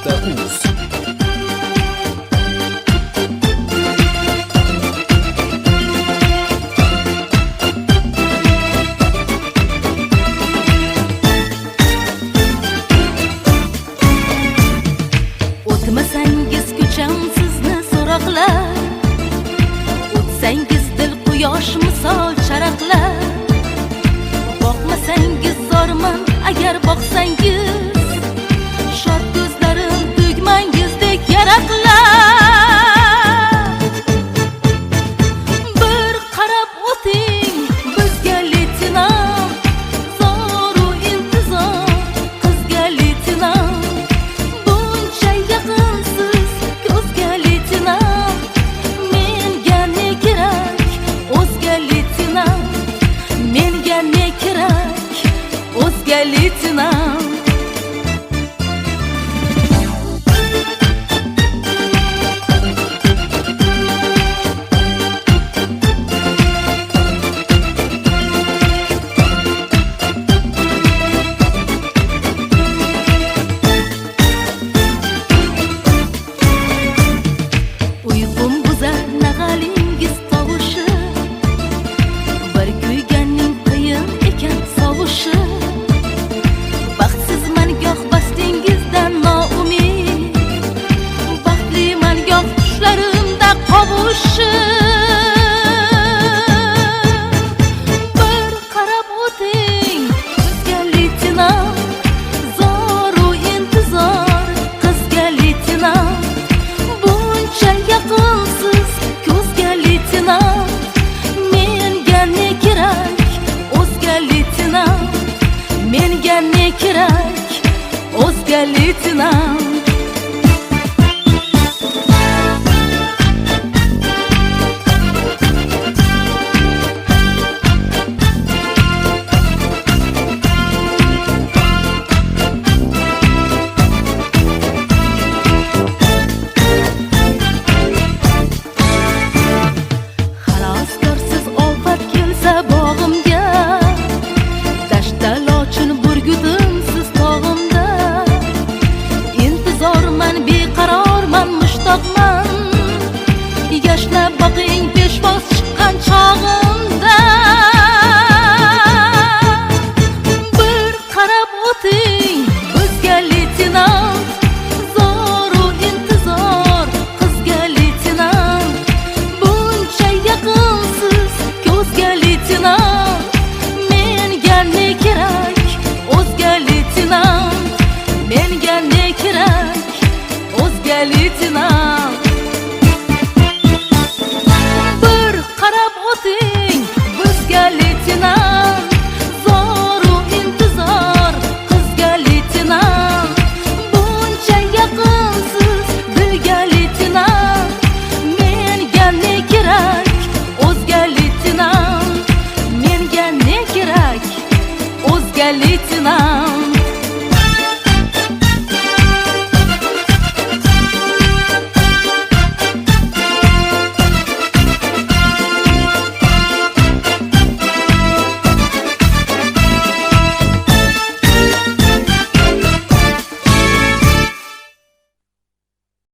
Uz. O'tmasangiz ko'cham sizni so'roqlar o'tsangiz dil quyosh misol Голицына ne krak, ozgalit nam yaşla bakın лейтенант.